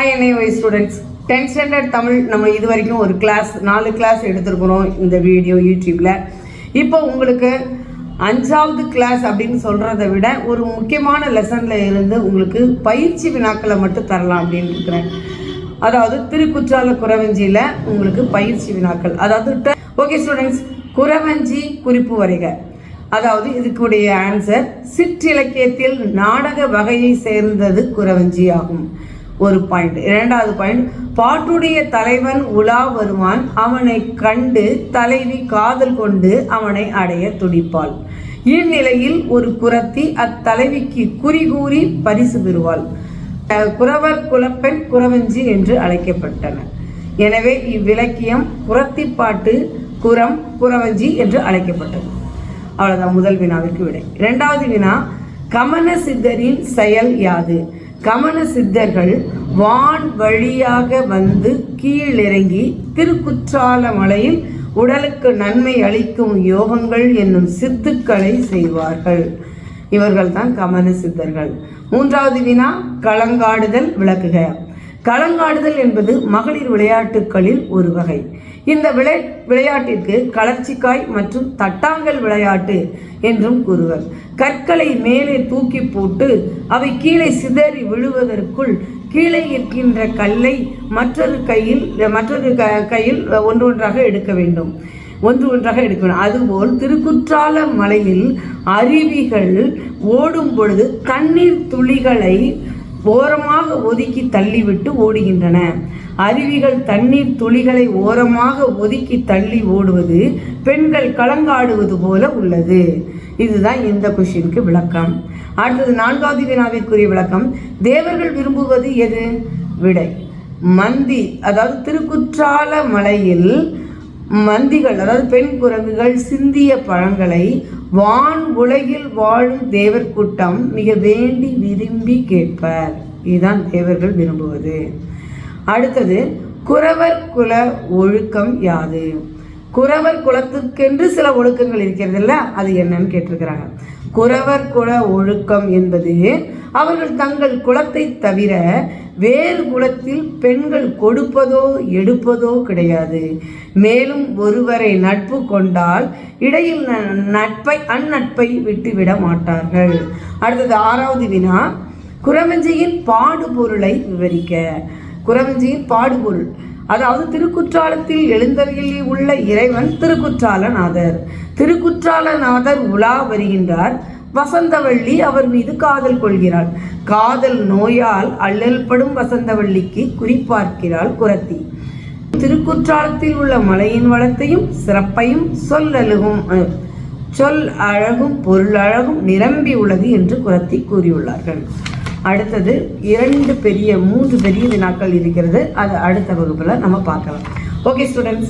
Hi enjoy students tenth standard Tamil நம்ம இது வரைக்கும் ஒரு கிளாஸ் நாலு கிளாஸ் எடுத்திருக்கிறோம் இந்த வீடியோ யூடியூப்பில் இப்போ உங்களுக்கு அஞ்சாவது கிளாஸ் அப்படின்னு சொல்கிறத விட ஒரு முக்கியமான லெசனில் இருந்து உங்களுக்கு பயிற்சி வினாக்களை மட்டும் தரலாம் அப்படின்னு இருக்கிறேன். அதாவது திருக்குற்றால குறவஞ்சியில் உங்களுக்கு பயிற்சி வினாக்கள். அதாவது ஓகே ஸ்டூடெண்ட்ஸ் குறவஞ்சி குறிப்பு வரைக. அதாவது இதுக்குடைய ஆன்சர் சிற்றிலக்கியத்தில் நாடக வகையை சேர்ந்தது குறவஞ்சி ஆகும். ஒரு பாயிண்ட் இரண்டாவது பாயிண்ட் பாட்டுடைய தலைவன் உலா வருவான் அவனை கண்டு தலைவி காதல் கொண்டு அவனை அடைய துடிப்பாள். இந்நிலையில் ஒரு குரத்தி அத்தலைவிக்கு குறிகூறி பரிசு பெறுவாள். குறவர் குலப்பெண் குறவஞ்சி என்று அழைக்கப்பட்டன. எனவே இவ்விலக்கியம் குரத்திப்பாட்டு குரம் குறவஞ்சி என்று அழைக்கப்பட்டது. அவ்வளவுதான் முதல் வினாவிற்கு விடை. இரண்டாவது வினா கமன சித்தரின் செயல் யாது? கமன சித்தர்கள் வான் வழியாக வந்து கீழிறங்கி திருக்குற்றால மலையில் உடலுக்கு நன்மை அளிக்கும் யோகங்கள் என்னும் சித்துக்களை செய்வார்கள். இவர்கள் தான் கமன சித்தர்கள் மூன்றாவது வினா களங்காடுதல் விளக்குக. களங்காடுதல் என்பது மகளிர் விளையாட்டுகளில் ஒரு வகை. இந்த விளை விளையாட்டிற்கு கலர்ச்சிக்காய் மற்றும் தட்டாங்கல் விளையாட்டு என்றும் கூறுவர். கற்களை மேலே தூக்கி போட்டு அவை கீழே சிதறி விழுவதற்குள் கீழே இருக்கின்ற கல்லை மற்றொரு கையில் மற்றொரு க கையில் ஒன்று ஒன்றாக எடுக்க வேண்டும். ஒன்று ஒன்றாக எடுக்க வேண்டும். அதுபோல் திருக்குற்றால மலையில் அருவிகள் ஓடும் பொழுது தண்ணீர் துளிகளை ஓரமாக ஒதுக்கி தள்ளிவிட்டு ஓடுகின்றன. அருவிகள் தண்ணீர் துளிகளை ஓரமாக ஒதுக்கி தள்ளி ஓடுவது பெண்கள் கலங்காடுவது போல உள்ளது. இதுதான் இந்த கொஷினுக்கு விளக்கம். அடுத்தது நான்காவது வினாவிற்குரிய விளக்கம். தேவர்கள் விரும்புவது எது? விடை. மந்தி அதாவது திருக்குற்றால மலையில் மந்திகள் அதாவது பெண் குரங்குகள் சிந்திய பழங்களை வான் உலகில் வாழும் தேவர் கூட்டம் மிக வேண்டி விரும்பி கேட்பர். இதுதான் தேவர்கள் விரும்புவது. அடுத்தது குறவர் குல ஒழுக்கம் யாது? குறவர் குலத்துக்கென்று சில ஒழுக்கங்கள் இருக்கிறதுல்ல அது என்னன்னு கேட்டிருக்கிறாங்க. குறவர் குல ஒழுக்கம் என்பது அவர்கள் தங்கள் குலத்தை தவிர வேறு குலத்தில் பெண்கள் கொடுப்பதோ எடுப்பதோ கிடையாது. மேலும் ஒருவரை நட்பு கொண்டால் இடையில் நட்பை அந்நட்பை விட்டுவிட மாட்டார்கள். அடுத்தது ஆறாவது வினா. குரவஞ்சியின் பாடுபொருளை விவரிக்க. குரவஞ்சியின் பாடுபொருள். அதாவது திருக்குற்றாலத்தில் எழுந்தருளில் உள்ள இறைவன் திருக்குற்றாலநாதர். திருக்குற்றாலநாதர் உலா வருகின்றார். வசந்தவள்ளி அவர் மீது காதல் கொள்கிறாள். காதல் நோயால் அல்லல்படும் வசந்தவள்ளிக்கு குறிப்பார்க்கிறாள் குரத்தி. திருக்குற்றாலத்தில் உள்ள மலையின் வளத்தையும் சிறப்பையும் சொல்லலுகும் அஹ், சொல் அழகும் பொருள் அழகும் நிரம்பி உள்ளது என்று குரத்தி கூறியுள்ளார்கள். அடுத்தது இரண்டு பெரிய மூன்று பெரிய வினாக்கள் இருக்கிறது. அது அடுத்த வகுப்பில் நம்ம பார்க்கலாம். Okay students